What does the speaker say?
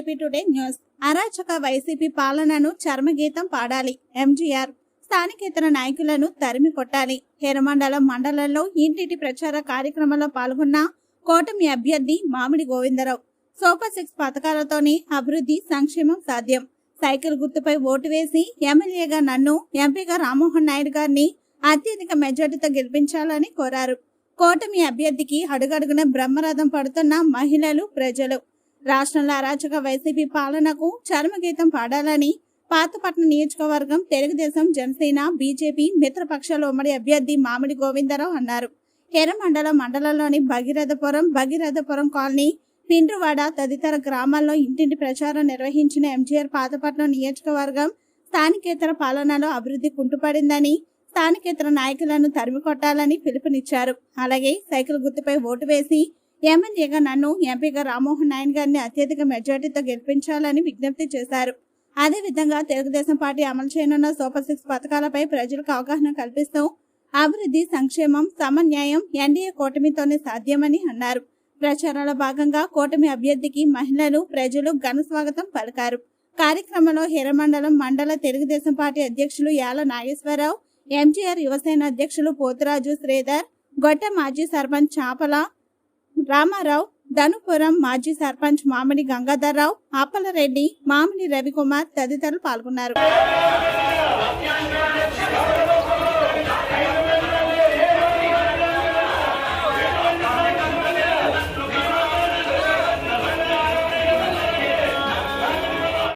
AP today news. అరాచక YCP పాలనను చర్మగీతం పాడాలి. ఎంజీఆర్ స్థానికేతర నాయకులను తరిమి కొట్టాలి. హేరమండల మండలంలో ఇంటింటి ప్రచార కార్యక్రమంలో పాల్గొన్న కూటమి అభ్యర్థి మామిడి గోవిందరావు. సూపర్ సిక్స్ పథకాలతోనే అభివృద్ధి సంక్షేమం సాధ్యం. సైకిల్ గుర్తుపై ఓటు వేసి ఎమ్మెల్యేగా నన్ను ఎంపీగా రామ్మోహన్ నాయుడు గారిని అత్యధిక మెజార్టీతో గెలిపించాలని కోరారు. కూటమి అభ్యర్థికి అడుగడుగున బ్రహ్మరథం పడుతున్న మహిళలు ప్రజలు. రాష్ట్రంలో అరాచక వైసీపీ పాలనకు చర్మగీతం పాడాలని పాతపట్నం నియోజకవర్గం తెలుగుదేశం జనసేన బీజేపీ మిత్రపక్షాల ఉమ్మడి అభ్యర్థి మామిడి గోవిందరావు అన్నారు. ఎర్రమండలం మండలంలోని భగీరథపురం భగీరథపురం కాలనీ పిండ్రువాడ తదితర గ్రామాల్లో ఇంటింటి ప్రచారం నిర్వహించిన ఎంజీఆర్ పాతపట్నం నియోజకవర్గం స్థానికేతర పాలనలో అభివృద్ధి కుంటుపడిందని స్థానికేతర నాయకులను తరిమి కొట్టాలని పిలుపునిచ్చారు. అలాగే సైకిల్ గుర్తుపై ఓటు వేసి ఎమ్మెల్యేగా నన్ను ఎంపీగా రామ్మోహన్ నాయుడు గారిని అత్యధిక మెజార్టీతో గెలిపించాలని విజ్ఞప్తి చేశారు. అదేవిధంగా తెలుగుదేశం పార్టీ అమలు చేయనున్న సూపర్ సిక్స్ పథకాలపై ప్రజలకు అవగాహన కల్పిస్తూ అభివృద్ధి సంక్షేమం సమన్యాయం ఎన్డీఏ కూటమితోనే సాధ్యమని అన్నారు. ప్రచారంలో భాగంగా కూటమి అభ్యర్థికి మహిళలు ప్రజలు ఘన స్వాగతం పలికారు. కార్యక్రమంలో హిరమండలం మండల తెలుగుదేశం పార్టీ అధ్యక్షులు యాల నాగేశ్వరరావు ఎంజీఆర్ యువసేన అధ్యక్షులు పోతురాజు శ్రీధర్ గొట్ట మాజీ సర్పంచ్ చాపల రామారావు ధనుపురం మాజీ సర్పంచ్ మామిడి గంగాధర్రావు అప్పలరెడ్డి మామిడి రవికుమార్ తదితరులు పాల్గొన్నారు.